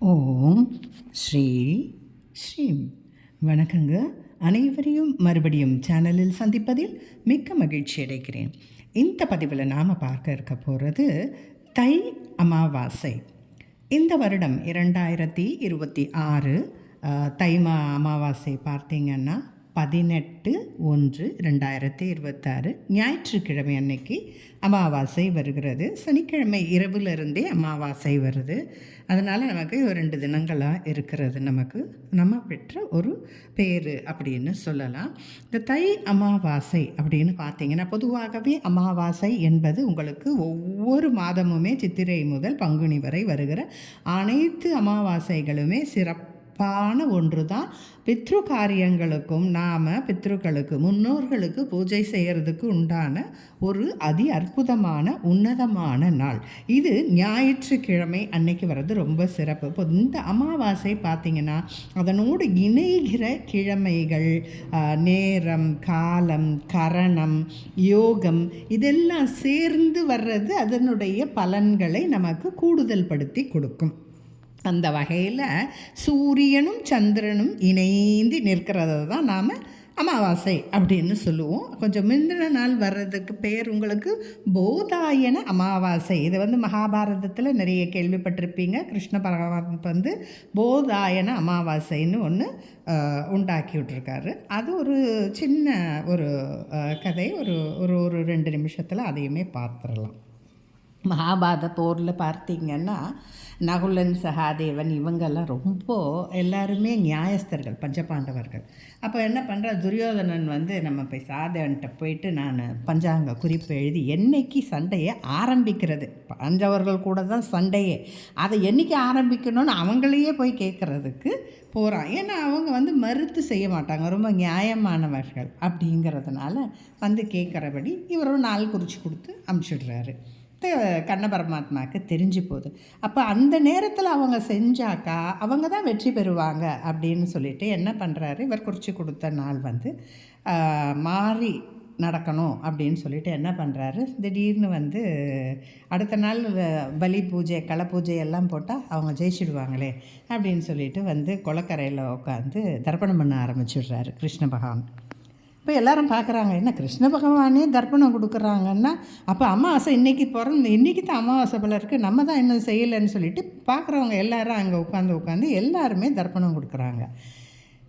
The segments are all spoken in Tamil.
ஓம் ஸ்ரீ ஸ்ரீம். வணக்கங்க. அனைவரையும் மறுபடியும் சேனலில் சந்திப்பதில் மிக்க மகிழ்ச்சி அடைகிறேன். இந்த பதிவில் நாம் பார்க்க இருக்க போகிறது தை அமாவாசை. இந்த வருடம் இரண்டாயிரத்தி இருபத்தி ஆறு தை மா அமாவாசை பார்த்தீங்கன்னா பதினெட்டு ஒன்று ரெண்டாயிரத்தி இருபத்தாறு ஞாயிற்றுக்கிழமை அன்னைக்கு அமாவாசை வருகிறது. சனிக்கிழமை இரவிலிருந்தே அமாவாசை வருது. அதனால் நமக்கு ஒரு ரெண்டு தினங்களாக இருக்கிறது நமக்கு. நம்ம பெற்ற ஒரு பேர் அப்படின்னு சொல்லலாம். இந்த தை அமாவாசை அப்படின்னு பார்த்தீங்கன்னா பொதுவாகவே அமாவாசை என்பது உங்களுக்கு ஒவ்வொரு மாதமுமே சித்திரை முதல் பங்குனி வரை வருகிற அனைத்து அமாவாசைகளுமே சிறப்பு சிறப்பான ஒன்று தான் பித்ரு காரியங்களுக்கும் நாம் பித்ருக்களுக்கு முன்னோர்களுக்கு பூஜை செய்கிறதுக்கு உண்டான ஒரு அதி அற்புதமான உன்னதமான நாள். இது ஞாயிற்றுக்கிழமை அன்னைக்கு வர்றது ரொம்ப சிறப்பு. இப்போ இந்த அமாவாசை பார்த்திங்கன்னா அதனோடு இணைகிற கிழமைகள் நேரம் காலம் கரணம் யோகம் இதெல்லாம் சேர்ந்து வர்றது அதனுடைய பலன்களை நமக்கு கூடுதல் படுத்தி கொடுக்கும். அந்த வகையில் சூரியனும் சந்திரனும் இணைந்து நிற்கிறத தான் நாம் அமாவாசை அப்படின்னு சொல்லுவோம். கொஞ்சம் முந்தின நாள் வர்றதுக்கு பேர் உங்களுக்கு போதாயன அமாவாசை. இது வந்து மகாபாரதத்தில் நிறைய கேள்விப்பட்டிருப்பீங்க. கிருஷ்ண பகவான் வந்து போதாயன அமாவாசைன்னு ஒன்று உண்டாக்கி விட்ருக்காரு அது ஒரு சின்ன ஒரு கதை. ஒரு ஒரு ஒரு ரெண்டு நிமிஷத்தில் அதையுமே பார்த்துடலாம். மகாபாரத போரில் பார்த்தீங்கன்னா நகுலன் சகாதேவன் இவங்கெல்லாம் ரொம்ப எல்லாருமே நியாயஸ்தர்கள் பஞ்சபாண்டவர்கள். அப்போ என்ன பண்ணுற துரியோதனன் வந்து நம்ம போய் சாதவன்கிட்ட போயிட்டு நான் பஞ்சாங்க குறிப்பு எழுதி என்னைக்கு சண்டையை ஆரம்பிக்கிறது? பஞ்சவர்கள் கூட தான் சண்டையே. அதை என்றைக்கு ஆரம்பிக்கணும்னு அவங்களையே போய் கேட்குறதுக்கு போகிறான் ஏன்னா அவங்க வந்து மறுத்து செய்ய மாட்டாங்க. ரொம்ப நியாயமானவர்கள் அப்படிங்கிறதுனால வந்து கேட்குறபடி இவரும் நாள் குறித்து கொடுத்து அமுச்சிடுறாரு. கண்ண பரமாத்மாவுக்கு தெரிஞ்சு போகுது. அப்போ அந்த நேரத்தில் அவங்க செஞ்சாக்கா அவங்க தான் வெற்றி பெறுவாங்க அப்படின்னு சொல்லிட்டு என்ன பண்ணுறாரு இவர் குறித்து கொடுத்த நாள் வந்து மாறி நடக்கணும் அப்படின்னு சொல்லிட்டு என்ன பண்ணுறாரு திடீர்னு வந்து அடுத்த நாள் பலி பூஜை களை பூஜை எல்லாம் போட்டால் அவங்க ஜெயிச்சிடுவாங்களே அப்படின்னு சொல்லிட்டு வந்து குளக்கரையில் உட்காந்து தர்ப்பணம் பண்ண ஆரம்பிச்சிடுறாரு கிருஷ்ண பகவான். இப்போ எல்லாரும் பார்க்குறாங்க என்ன கிருஷ்ண பகவானே தர்ப்பணம் கொடுக்குறாங்கன்னா அப்போ அமாவாசை இன்றைக்கி பிறந்து இன்றைக்கி தான் அமாவாசை போல இருக்குது நம்ம தான் இன்னும் செய்யலைன்னு சொல்லிட்டு பார்க்குறவங்க எல்லாரும் அங்கே உட்காந்து உட்காந்து எல்லாருமே தர்ப்பணம் கொடுக்குறாங்க.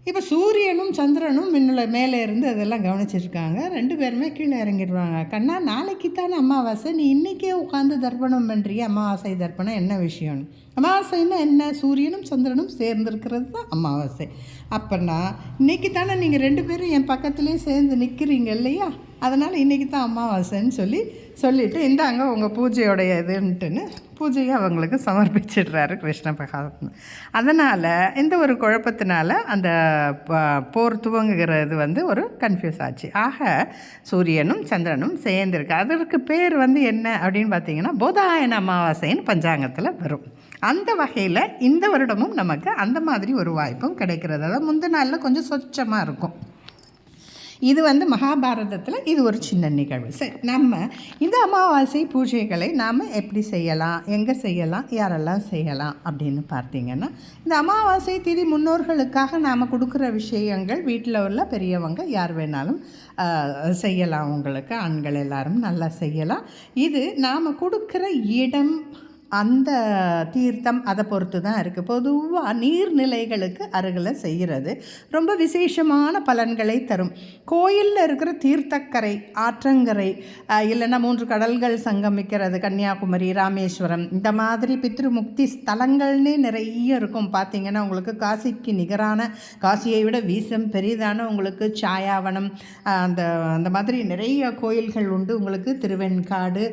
இப்போ சூரியனும் சந்திரனும் மின்னல மேலே இருந்து அதெல்லாம் கவனிச்சிருக்காங்க. ரெண்டு பேருமே கீழே இறங்கிடுவாங்க. கண்ணா நாளைக்கு தானே அமாவாசை. நீ இன்றைக்கே உட்காந்து தர்ப்பணம் பண்ணுறிய அமாவாசை தர்ப்பணம் என்ன விஷயம்னு? அமாவாசைன்னா என்ன சூரியனும் சந்திரனும் சேர்ந்துருக்கிறது தான் அமாவாசை. அப்போனா இன்றைக்கி தானே நீங்கள் ரெண்டு பேரும் என் பக்கத்துலேயே சேர்ந்து நிற்கிறீங்க இல்லையா? அதனால் இன்றைக்கி தான் அமாவாசைன்னு சொல்லி சொல்லிவிட்டு இந்தாங்க உங்கள் பூஜையோடைய இதுன்ட்டுன்னு பூஜையை அவங்களுக்கு சமர்ப்பிச்சிடுறாரு கிருஷ்ண பகவான். அதனால் இந்த ஒரு குழப்பத்தினால அந்த போர் துவங்குகிறது வந்து ஒரு கன்ஃபியூஸ் ஆச்சு. ஆக சூரியனும் சந்திரனும் சேர்ந்துருக்கு. அதற்கு பேர் வந்து என்ன அப்படின்னு பார்த்தீங்கன்னா போதாயன அமாவாசைன்னு பஞ்சாங்கத்தில் வரும். அந்த வகையில் இந்த வருடமும் நமக்கு அந்த மாதிரி ஒரு வாய்ப்பும் கிடைக்கிறது. அதாவது முந்தின நாளில் கொஞ்சம் சொச்சமாக இருக்கும். இது வந்து மகாபாரதத்தில் இது ஒரு சின்ன நிகழ்வு. சரி நம்ம இந்த அமாவாசை பூஜைகளை நாம் எப்படி செய்யலாம்? எங்கே செய்யலாம்? யாரெல்லாம் செய்யலாம்? அப்படின்னு பார்த்தீங்கன்னா இந்த அமாவாசை திதி முன்னோர்களுக்காக நாம் கொடுக்குற விஷயங்கள் வீட்டில் உள்ள பெரியவங்க யார் வேணாலும் செய்யலாம். உங்களுக்கு ஆண்கள் எல்லாரும் நல்லா செய்யலாம். இது நாம் கொடுக்குற இடம் அந்த தீர்த்தம் அதை பொறுத்து தான் இருக்குது பொதுவாக நீர்நிலைகளுக்கு அருகில் செய்கிறது. ரொம்ப விசேஷமான பலன்களை தரும். கோயிலில் இருக்கிற தீர்த்தக்கரை ஆற்றங்கரை இல்லைன்னா மூன்று கடல்கள் சங்கமிக்கிறது கன்னியாகுமரி ராமேஸ்வரம் இந்த மாதிரி பித்ருமுக்தி ஸ்தலங்கள்னே நிறைய இருக்கும். பார்த்திங்கன்னா உங்களுக்கு காசிக்கு நிகரான காசியை விட வீசம் பெரிதான உங்களுக்கு சாயாவனம் அந்த அந்த மாதிரி நிறைய கோயில்கள் உண்டு. உங்களுக்கு திருவெண்காடு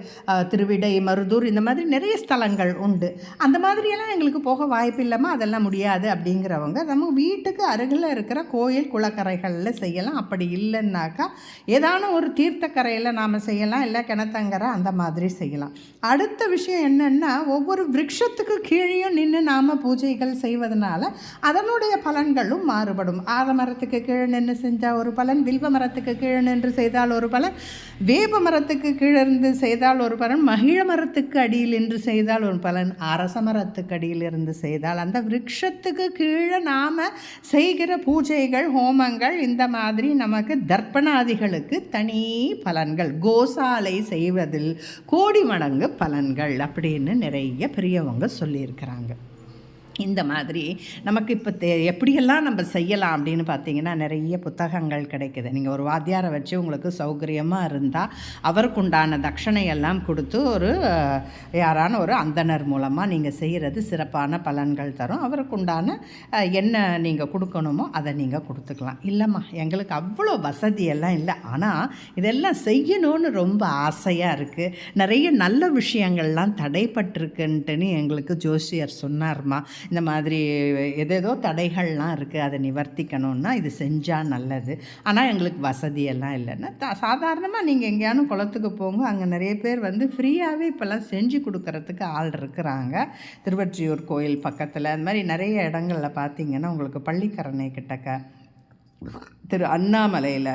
திருவிடை மருதூர் இந்த மாதிரி நிறைய ஸ்தலங்கள் உண்டு. அந்த மாதிரியெல்லாம் எங்களுக்கு போக வாய்ப்பு இல்லாமல் அதெல்லாம் முடியாது அப்படிங்கிறவங்க. நம்ம வீட்டுக்கு அருகில் இருக்கிற கோயில் குளக்கரைகளில் செய்யலாம். அப்படி இல்லைன்னாக்கா ஏதான ஒரு தீர்த்தக்கரையில் நாம் செய்யலாம் இல்லை கிணத்தங்கரை அந்த மாதிரி செய்யலாம். அடுத்த விஷயம் என்னென்னா ஒவ்வொரு விரக்ஷத்துக்கு கீழேயும் நின்று நாம் பூஜைகள் செய்வதனால அதனுடைய பலன்களும் மாறுபடும். ஆதமரத்துக்கு கீழே நின்று செஞ்சால் ஒரு பலன் வில்வ மரத்துக்கு கீழே நின்று செய்தால் ஒரு பலன் வேப மரத்துக்கு கீழே இருந்து செய்தால் ஒரு பலன் மகிழ மரத்துக்கு அடியில் நின்று செய்தால் செய்தால் ஒரு பலன் அரசமரத்துக்கடியிலிருந்து செய்தால் அந்த விரக்ஷத்துக்கு கீழே நாம் செய்கிற பூஜைகள் ஹோமங்கள் இந்த மாதிரி நமக்கு தர்ப்பணாதிகளுக்கு தனி பலன்கள். கோசாலை செய்வதில் கோடி மடங்கு பலன்கள் அப்படின்னு நிறைய பெரியவங்க சொல்லியிருக்கிறாங்க. இந்த மாதிரி நமக்கு இப்போ தே எப்படியெல்லாம் நம்ம செய்யலாம் அப்படின்னு பார்த்தீங்கன்னா நிறைய புத்தகங்கள் கிடைக்குது. நீங்கள் ஒரு வாத்தியாரை வச்சு உங்களுக்கு சௌகரியமாக இருந்தால் அவருக்குண்டான தட்சணையெல்லாம் கொடுத்து ஒரு யாரான ஒரு அந்தணர் மூலமாக நீங்கள் செய்கிறது சிறப்பான பலன்கள் தரும். அவருக்குண்டான என்ன நீங்கள் கொடுக்கணுமோ அதை நீங்கள் கொடுத்துக்கலாம். இல்லைம்மா எங்களுக்கு அவ்வளோ வசதியெல்லாம் இல்லை. ஆனால் இதெல்லாம் செய்யணும்னு ரொம்ப ஆசையாக இருக்குது நிறைய நல்ல விஷயங்கள்லாம் தடைப்பட்டிருக்குன்ட்டுன்னு எங்களுக்கு ஜோசியர் சொன்னார்மா. இந்த மாதிரி எதேதோ தடைகள்லாம் இருக்குது அதை நிவர்த்திக்கணும்னா இது செஞ்சால் நல்லது. ஆனால் எங்களுக்கு வசதியெல்லாம் இல்லைன்னா த சாதாரணமாக நீங்கள் எங்கேயானும் குளத்துக்கு போங்க அங்கே நிறைய பேர் வந்து ஃப்ரீயாகவே இப்போல்லாம் செஞ்சு கொடுக்கறதுக்கு ஆள் இருக்கிறாங்க. திருவற்றியூர் கோயில் பக்கத்தில் அந்த மாதிரி நிறைய இடங்களில் பார்த்தீங்கன்னா உங்களுக்கு பள்ளிக்கரணை கிட்டக்க திரு அண்ணாமலையில்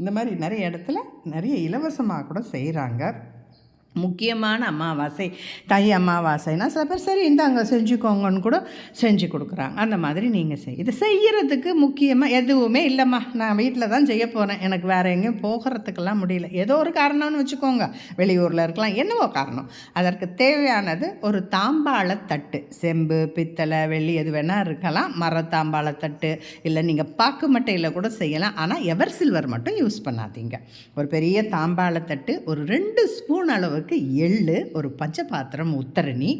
இந்த மாதிரி நிறைய இடத்துல நிறைய இலவசமாக கூட செய்கிறாங்க முக்கியமான அமாவாசை தை அமாவாசைனா சில பேர் சரி இந்தாங்க செஞ்சுக்கோங்கன்னு கூட செஞ்சு கொடுக்குறாங்க. அந்த மாதிரி நீங்கள் செய் இது செய்கிறதுக்கு முக்கியமாக எதுவுமே இல்லைம்மா. நான் வீட்டில் தான் செய்ய போகிறேன் எனக்கு வேறு எங்கேயும் போகிறதுக்கெல்லாம் முடியல. ஏதோ ஒரு காரணம்னு வச்சுக்கோங்க. வெளியூரில் இருக்கலாம் என்னவோ காரணம். அதற்கு தேவையானது ஒரு தாம்பாள தட்டு. செம்பு பித்தளை வெள்ளி எது வேணால் இருக்கலாம். மர தாம்பாள தட்டு இல்லை நீங்கள் பாக்கு மட்டையில் கூட செய்யலாம். ஆனால் எவர் சில்வர் மட்டும் யூஸ் பண்ணாதீங்க. ஒரு பெரிய தாம்பாள தட்டு ஒரு ரெண்டு ஸ்பூன் அளவு அளவுக்கு எள்ளு ஒரு பச்சை பாத்திரம் உத்தரணி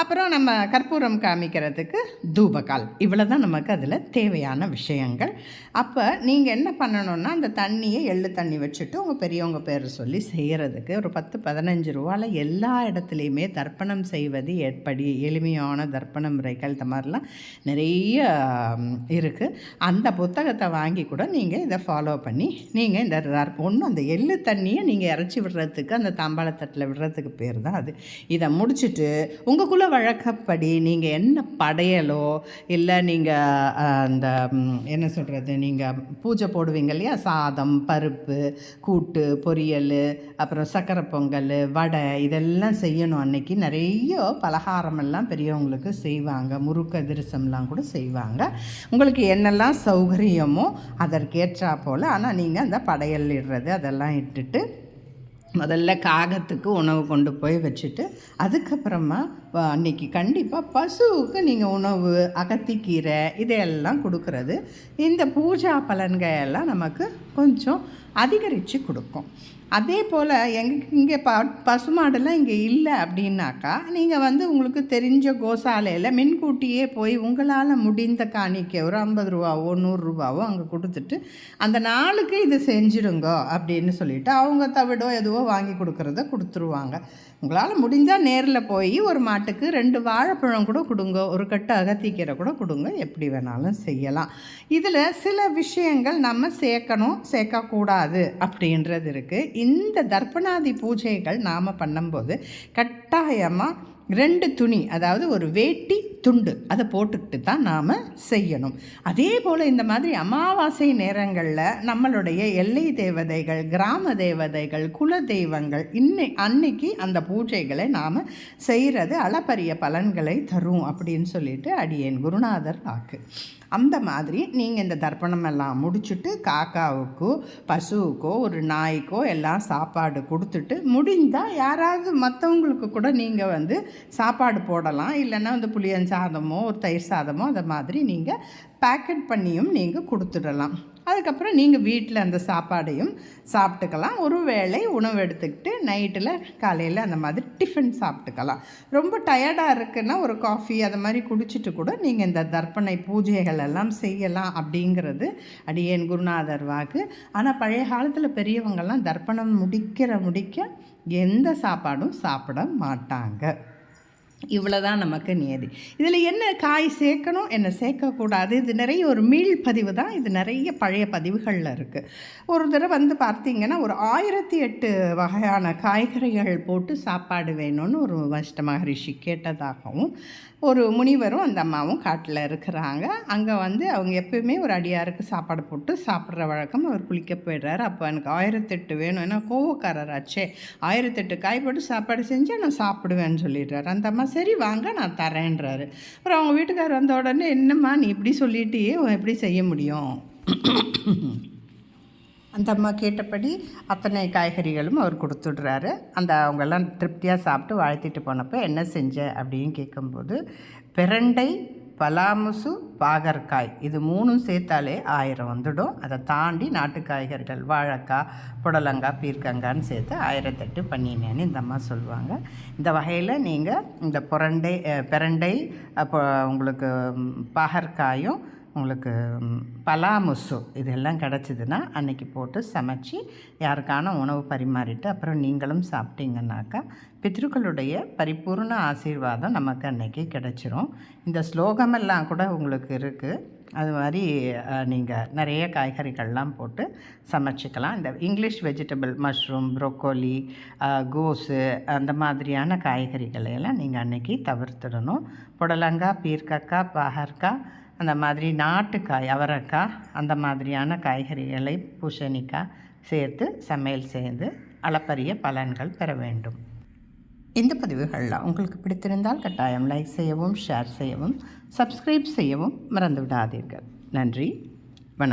அப்புறம் நம்ம கற்பூரம் காமிக்கிறதுக்கு தூபகால். இவ்வளோ தான் நமக்கு அதில் தேவையான விஷயங்கள். அப்போ நீங்கள் என்ன பண்ணணும்னா அந்த தண்ணியை எள்ளு தண்ணி வச்சுட்டு உங்கள் பெரியவங்க பேர் சொல்லி செய்கிறதுக்கு ஒரு பத்து பதினஞ்சு ரூபாவில் எல்லா இடத்துலையுமே தர்ப்பணம் செய்வது எப்படி? எளிமையான தர்ப்பண முறைகள் இந்த மாதிரிலாம் நிறைய இருக்குது அந்த புத்தகத்தை வாங்கி கூட நீங்கள் இதை ஃபாலோ பண்ணி நீங்கள் இந்த ஒன்றும் அந்த எள்ளு தண்ணியை நீங்கள் இறச்சி விடுறதுக்கு அந்த தாம்பாளத்தட்டில் விடுறதுக்கு பேர் தான் அது. இதை முடிச்சுட்டு உங்களுக்குள்ளே வழக்கப்படி நீங்கள் என்ன படையலோ இல்லை நீங்கள் அந்த என்ன சொல்கிறது நீங்கள் பூஜை போடுவீங்க இல்லையா? சாதம் பருப்பு கூட்டு பொரியல் அப்புறம் சக்கரை பொங்கல் வடை இதெல்லாம் செய்யணும் அன்றைக்கி நிறைய பலகாரமெல்லாம் பெரியவங்களுக்கு செய்வாங்க. முறுக்கு அதிரசம்லாம் கூட செய்வாங்க. உங்களுக்கு என்னெல்லாம் சௌகரியமோ அதற்கேற்றா போல். ஆனால் நீங்கள் அந்த படையல் இடுறது அதெல்லாம் இட்டுட்டு முதல்ல காகத்துக்கு உணவு கொண்டு போய் வச்சுட்டு அதுக்கப்புறமா அன்றைக்கி அன்னைக்கு கண்டிப்பாக பசுவுக்கு நீங்கள் உணவு அகத்திக்கீரை இதையெல்லாம் கொடுக்கறது. இந்த பூஜா பலன்கள் எல்லாம் நமக்கு கொஞ்சம் அதிகரித்து கொடுக்கும். அதே போல் எங்களுக்கு இங்கே ப பசுமாடெல்லாம் இங்கே இல்லை அப்படின்னாக்கா நீங்கள் வந்து உங்களுக்கு தெரிஞ்ச கோசாலையில் மின்கூட்டியே போய் உங்களால் முடிந்த காணிக்கை ஒரு ஐம்பது ரூபாவோ நூறுரூவாவோ அங்கே கொடுத்துட்டு அந்த நாளுக்கு இது செஞ்சிடுங்க அப்படின்னு சொல்லிவிட்டு அவங்க தவிடோ எதுவோ வாங்கி கொடுக்குறத கொடுத்துருவாங்க. உங்களால் முடிஞ்சால் நேரில் போய் ஒரு மாட்டுக்கு ரெண்டு வாழைப்பழம் கூட கொடுங்க ஒரு கட்டு அகத்திக்கீரை கூட கொடுங்க எப்படி வேணாலும் செய்யலாம். இதில் சில விஷயங்கள் நம்ம சேர்க்கணும் சேர்க்கக்கூடாது அப்படின்றது இருக்குது இந்த தர்ப்பணாதி பூஜைகள் நாம் பண்ணும்போது கட்டாயமாக ரெண்டு துணி அதாவது ஒரு வேட்டி துண்டு. அதை போட்டுக்கிட்டு தான் நாம் செய்யணும். அதே போல் இந்த மாதிரி அமாவாசை நேரங்களில் நம்மளுடைய எல்லை தேவதைகள் கிராம தேவதைகள் குல தெய்வங்கள் இன்னை அன்னைக்கு அந்த பூஜைகளை நாம் செய்கிறது அளப்பரிய பலன்களை தரும் அப்படின்னு சொல்லிட்டு அடியேன் குருநாதர் வாக்கு. அந்த மாதிரி நீங்கள் இந்த தர்ப்பணம் எல்லாம் முடிச்சுட்டு காக்காவுக்கோ பசுவுக்கோ ஒரு நாய்க்கோ எல்லாம் சாப்பாடு கொடுத்துட்டு முடிந்தால் யாராவது மற்றவங்களுக்கு கூட நீங்கள் வந்து சாப்பாடு போடலாம். இல்லைன்னா வந்து புளியஞ்சா சாதமோ ஒரு தயிர் சாதமோ அந்த மாதிரி நீங்கள் பேக்கெட் பண்ணியும் நீங்கள் கொடுத்துடலாம். அதுக்கப்புறம் நீங்கள் வீட்டில் அந்த சாப்பாடையும் சாப்பிட்டுக்கலாம். ஒரு வேளை உணவு எடுத்துக்கிட்டு நைட்டில் காலையில் அந்த மாதிரி டிஃபன் சாப்பிட்டுக்கலாம். ரொம்ப டயர்டாக இருக்குன்னா ஒரு காஃபி அது மாதிரி குடிச்சிட்டு கூட நீங்கள் இந்த தர்ப்பணை பூஜைகள் எல்லாம் செய்யலாம் அப்படிங்கிறது அடியேன் குருநாதர் வாக்கு. ஆனால் பழைய காலத்தில் பெரியவங்கள்லாம் தர்ப்பணம் முடிக்கிற முடிக்க எந்த சாப்பாடும் சாப்பிட மாட்டாங்க. இவ்வளோதான் நமக்கு நியதி. இதில் என்ன காய் சேர்க்கணும் என்ன சேர்க்கக்கூடாது? இது நிறைய ஒரு மீள் பதிவு தான். இது நிறைய பழைய பதிவுகளில் இருக்குது ஒரு தடவை வந்து பார்த்தீங்கன்னா ஒரு ஆயிரத்தி எட்டு வகையான காய்கறிகள் போட்டு சாப்பாடு வேணும்னு ஒரு வஷ்ட மகரிஷி கேட்டதாகவும் ஒரு முனிவரும் அந்த அம்மாவும் காட்டில் இருக்கிறாங்க. அங்கே வந்து அவங்க எப்பயுமே ஒரு அடியாருக்கு சாப்பாடு போட்டு சாப்பிட்ற வழக்கம் அவர் குளிக்க போயிடுறாரு. அப்போ எனக்கு ஆயிரத்தெட்டு வேணும். ஏன்னா கோவக்காரராச்சே ஆயிரத்தெட்டு காய் போட்டு சாப்பாடு செஞ்சு நான் சாப்பிடுவேன்னு சொல்லிடுறாரு. அந்த அம்மா சரி வாங்க நான் தரேன்றாரு. அப்புறம் அவங்க வீட்டுக்கார் வந்த உடனே என்னம்மா நீ இப்படி சொல்லிட்டியே எப்படி செய்ய முடியும்? அந்த அம்மா கேட்டபடி அத்தனை காய்கறிகளும் அவர் கொடுத்துடுறாரு. அந்த அவங்கெல்லாம் திருப்தியாக சாப்பிட்டு வாழ்த்திட்டு போனப்போ என்ன செஞ்ச அப்படின்னு கேட்கும்போது பிரண்டை பலாமுசு பாகற்காய் இது மூணும் சேர்த்தாலே ஆயிரம் வந்துடும். அதை தாண்டி நாட்டு காய்கறிகள் வாழைக்காய் புடலங்காய் பீர்க்கங்கான்னு சேர்த்து ஆயிரத்தெட்டு பண்ணினேன்னு இந்த அம்மா சொல்லுவாங்க. இந்த வகையில் நீங்கள் இந்த புரண்டை பிரண்டை அப்போ உங்களுக்கு பாகற்காயும் உங்களுக்கு பலாமுசு இதெல்லாம் கிடச்சிதுன்னா அன்றைக்கி போட்டு சமைச்சு யாருக்கான உணவு பரிமாறிட்டு அப்புறம் நீங்களும் சாப்பிட்டீங்கன்னாக்கா பித்ருக்களுடைய பரிபூர்ண ஆசீர்வாதம் நமக்கு அன்றைக்கி கிடைச்சிரும். இந்த ஸ்லோகமெல்லாம் கூட உங்களுக்கு இருக்குது அது மாதிரி நீங்கள் நிறைய காய்கறிகள்லாம் போட்டு சமைச்சிக்கலாம். இந்த இங்கிலீஷ் வெஜிடபிள் மஷ்ரூம் ப்ரோக்கோலி கோஸு அந்த மாதிரியான காய்கறிகளை எல்லாம் நீங்கள் அன்றைக்கி தவிர்த்துடணும். புடலங்காய் பீர்க்கக்காய் பாகற்காய் அந்த மாதிரி நாட்டுக்காய் அவரைக்காய் அந்த மாதிரியான காய்கறிகளை பூசணிக்காய் சேர்த்து சமையல் செய்து அளப்பரிய பலன்கள் பெற வேண்டும். இந்த பதிவுகளில் உங்களுக்கு பிடித்திருந்தால் கட்டாயம் லைக் செய்யவும் ஷேர் செய்யவும் சப்ஸ்கிரைப் செய்யவும் மறந்து விடாதீர்கள் நன்றி.